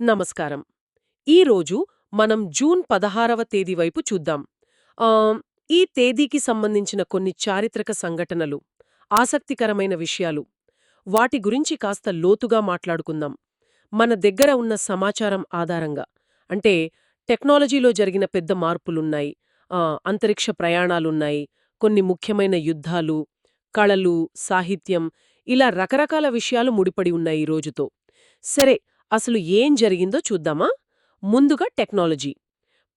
నమస్కారం. ఈరోజు మనం జూన్ పదహారవ తేదీ వైపు చూద్దాం. ఈ తేదీకి సంబంధించిన కొన్ని చారిత్రక సంఘటనలు ఆసక్తికరమైన విషయాలు. వాటి గురించి కాస్త లోతుగా మాట్లాడుకుందాం. మన దగ్గర ఉన్న సమాచారం ఆధారంగా. అంటే టెక్నాలజీలో జరిగిన పెద్ద మార్పులున్నాయి. అంతరిక్ష ప్రయాణాలున్నాయి. కొన్ని ముఖ్యమైన యుద్ధాలు కళలు సాహిత్యం ఇలా రకరకాల విషయాలు ముడిపడి ఉన్నాయి ఈ రోజుతో. సరే అసలు ఏం జరిగిందో చూద్దామా? ముందుగా టెక్నాలజీ.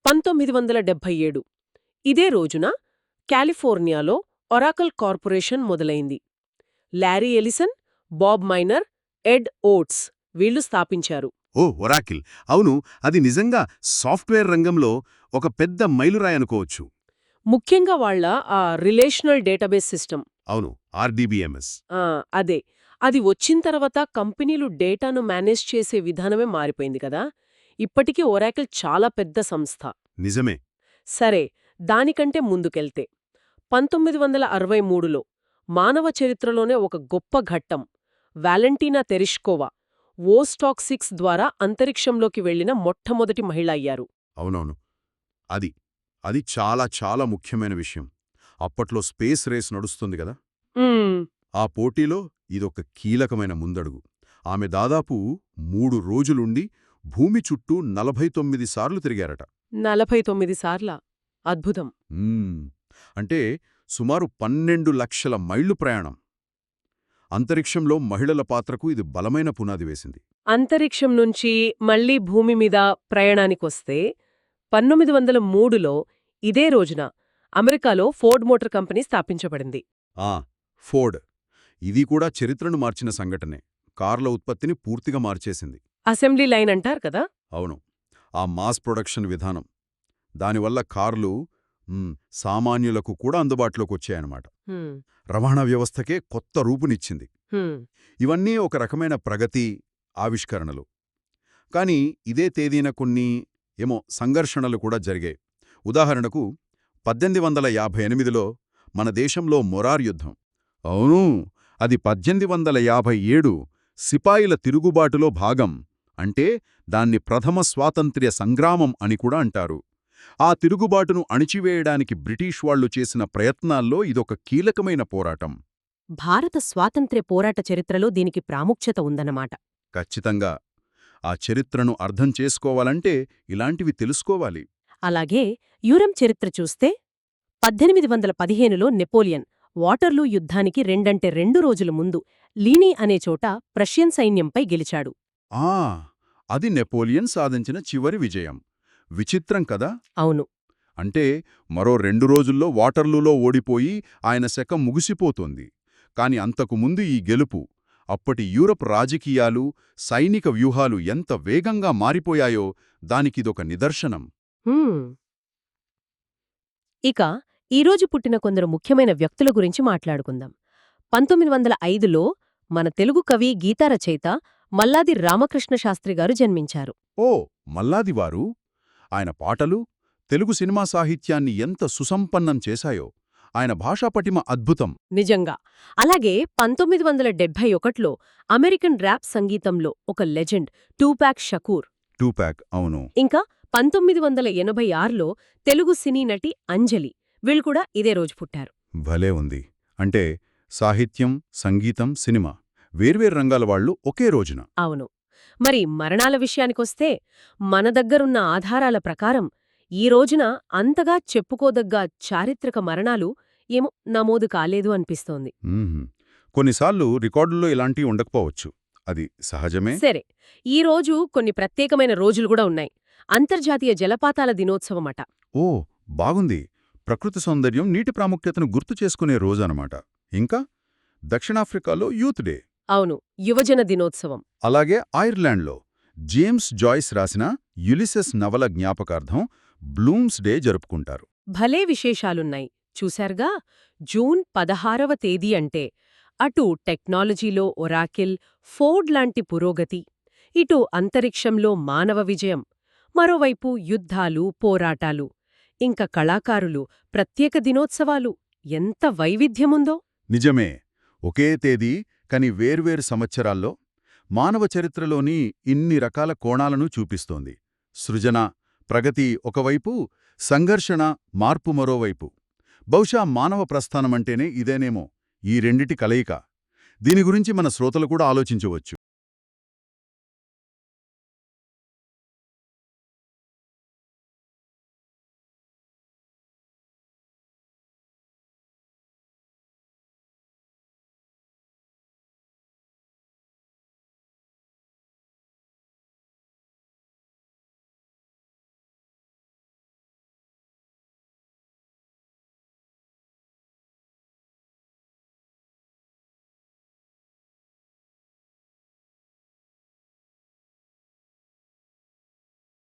పంతొమ్మిది వందల డెబ్భై ఏడు. ఇదే రోజున కాలిఫోర్నియాలో ఒరాకల్ కార్పొరేషన్ మొదలైంది. Larry Ellison Bob Miner Ed Oates వీళ్ళు స్థాపించారు. ఓ ఒరాకిల్. అవును అది నిజంగా సాఫ్ట్వేర్ రంగంలో ఒక పెద్ద మైలురాయి అనుకోవచ్చు. ముఖ్యంగా వాళ్ళ ఆ రిలేషనల్ డేటాబేస్ సిస్టమ్. అవును ఆర్డీబీఎంఎస్. అదే. అది వచ్చిన తర్వాత కంపెనీలు డేటాను మేనేజ్ చేసే విధానమే మారిపోయింది కదా. ఇప్పటికీ ఒరాకిల్ చాలా పెద్ద సంస్థ. నిజమే. సరే దానికంటే ముందుకెళ్తే. పంతొమ్మిది వందల అరవై మూడులో మానవ చరిత్రలోనే ఒక గొప్ప ఘట్టం వాలెంటీనా తెరిష్కోవా ఓస్టాక్ సిక్స్ ద్వారా అంతరిక్షంలోకి వెళ్ళిన మొట్టమొదటి మహిళ అయ్యారు. అవునవును. అది అది చాలా చాలా ముఖ్యమైన విషయం. అప్పట్లో స్పేస్ రేస్ నడుస్తుంది కదా. ఆ పోటీలో ఇదొక కీలకమైన ముందడుగు. ఆమె దాదాపు మూడు రోజులుండి భూమి చుట్టూ నలభై తొమ్మిది సార్లు తిరిగారట. నలభై తొమ్మిది సార్ల. అద్భుతం. అంటే సుమారు పన్నెండు లక్షల మైళ్ళు ప్రయాణం. అంతరిక్షంలో మహిళల పాత్రకు ఇది బలమైన పునాది వేసింది. అంతరిక్షం నుంచి మళ్ళీ భూమి మీద ప్రయాణానికొస్తే పంతొమ్మిది వందల మూడులో ఇదే రోజున అమెరికాలో ఫోర్డ్ మోటార్ కంపెనీ స్థాపించబడింది. ఆ ఫోర్డ్. ఇది కూడా చరిత్రను మార్చిన సంఘటనే. కార్ల ఉత్పత్తిని పూర్తిగా మార్చేసింది. అసెంబ్లీ లైన్ అంటారు కదా? అవును. ఆ మాస్ ప్రొడక్షన్ విధానం. దానివల్ల కార్లు సామాన్యులకు కూడా అందుబాటులోకి వచ్చాయన్నమాట. రవాణా వ్యవస్థకే కొత్త రూపునిచ్చింది. ఇవన్నీ ఒక రకమైన ప్రగతి ఆవిష్కరణలు. కాని ఇదే తేదీన కొన్ని ఏమో సంఘర్షణలు కూడా జరిగాయి. ఉదాహరణకు పద్దెనిమిది వందల యాభై ఎనిమిదిలో మన దేశంలో మొరార్ యుద్ధం. అవును. అది పద్దెనిమిది వందల యాభై ఏడు సిపాయిల తిరుగుబాటులో భాగం అంటే దాన్ని ప్రథమ స్వాతంత్ర్య సంగ్రామం అని కూడా అంటారు. ఆ తిరుగుబాటును అణిచివేయడానికి బ్రిటిష్ వాళ్ళు చేసిన ప్రయత్నాల్లో ఇదొక కీలకమైన పోరాటం. భారత స్వాతంత్ర్య పోరాట చరిత్రలో దీనికి ప్రాముఖ్యత ఉందన్నమాట. ఖచ్చితంగా. ఆ చరిత్రను అర్థం చేసుకోవాలంటే ఇలాంటివి తెలుసుకోవాలి. అలాగే యూరం చరిత్ర చూస్తే పద్దెనిమిది వందల పదిహేనులో నెపోలియన్ వాటర్లూ యుద్ధానికి రెండంటే రెండు రోజుల ముందు లీనీ అనే చోట ప్రష్యన్ సైన్యంపై గెలిచాడు. ఆ అది నెపోలియన్ సాధించిన చివరి విజయం. విచిత్రం కదా? అవును. అంటే మరో రెండు రోజుల్లో వాటర్లూలో ఓడిపోయి ఆయన శకం ముగిసిపోతోంది. కాని అంతకుముందు ఈ గెలుపు అప్పటి యూరప్ రాజకీయాలు సైనిక వ్యూహాలు ఎంత వేగంగా మారిపోయాయో దానికిదొక నిదర్శనం. ఇక ఈరోజు పుట్టిన కొందరు ముఖ్యమైన వ్యక్తుల గురించి మాట్లాడుకుందాం. పంతొమ్మిది వందల ఐదులో మన తెలుగు కవి గీతా రచయిత మల్లాది రామకృష్ణ శాస్త్రి గారు జన్మించారు. ఓ మల్లాదివారు ఆయన పాటలు తెలుగు సినిమా సాహిత్యాన్ని ఎంత సుసంపన్నం చేశాయో. ఆయన భాషాపటిమ అద్భుతం. నిజంగా. అలాగే పంతొమ్మిది వందల డెబ్భై ఒకట్లో అమెరికన్ ర్యాప్ సంగీతంలో ఒక లెజెండ్ టూపాక్ షకూర్. టూపాక్ అవును. ఇంకా పంతొమ్మిది వందల ఎనభై ఆరులో తెలుగు సినీ నటి అంజలి. వీళ్ళు కూడా ఇదే రోజు పుట్టారు. భలే ఉంది. అంటే సాహిత్యం సంగీతం సినిమా వేర్వేరు రంగాల వాళ్ళు ఒకే రోజున. అవును. మరి మరణాల విషయానికొస్తే మన దగ్గరున్న ఆధారాల ప్రకారం ఈ రోజున అంతగా చెప్పుకోదగ్గ చారిత్రక మరణాలు ఏమో నమోదు కాలేదు అనిపిస్తోంది. కొన్నిసార్లు రికార్డుల్లో ఇలాంటివి ఉండకపోవచ్చు. అది సహజమే? సరే. ఈ రోజు కొన్ని ప్రత్యేకమైన రోజులు కూడా ఉన్నాయి. అంతర్జాతీయ జలపాతాల దినోత్సవమట. ఓ బాగుంది. ప్రకృతి సౌందర్యం నీటి ప్రాముఖ్యతను గుర్తు చేసుకునే రోజు అనమాట ఇంకా దక్షిణాఫ్రికాలో యూత్ డే. అవును యువజన దినోత్సవం. అలాగే ఐర్లాండ్లో జేమ్స్ జాయిస్ రాసిన యులిసెస్ నవల జ్ఞాపకార్థం బ్లూమ్స్ డే జరుపుకుంటారు. భలే విశేషాలున్నాయి. చూశారుగా? జూన్ పదహారవ తేదీ అంటే అటు టెక్నాలజీలో ఒరాకిల్ ఫోర్డ్ లాంటి పురోగతి ఇటు అంతరిక్షంలో మానవ విజయం మరోవైపు యుద్ధాలు పోరాటాలు. ఇంక కళాకారులు ప్రత్యేక దినోత్సవాలు ఎంత వైవిధ్యముందో! నిజమే. ఒకే తేదీ కాని వేర్వేరు సంవత్సరాల్లో మానవ చరిత్రలోని ఇన్ని రకాల కోణాలను చూపిస్తోంది. సృజన ప్రగతి ఒకవైపు సంఘర్షణ మార్పు మరోవైపు. బహుశా మానవ ప్రస్థానమంటేనే ఇదేనేమో ఈ రెండిటి కలయిక. దీని గురించి మన శ్రోతలు కూడా ఆలోచించవచ్చు.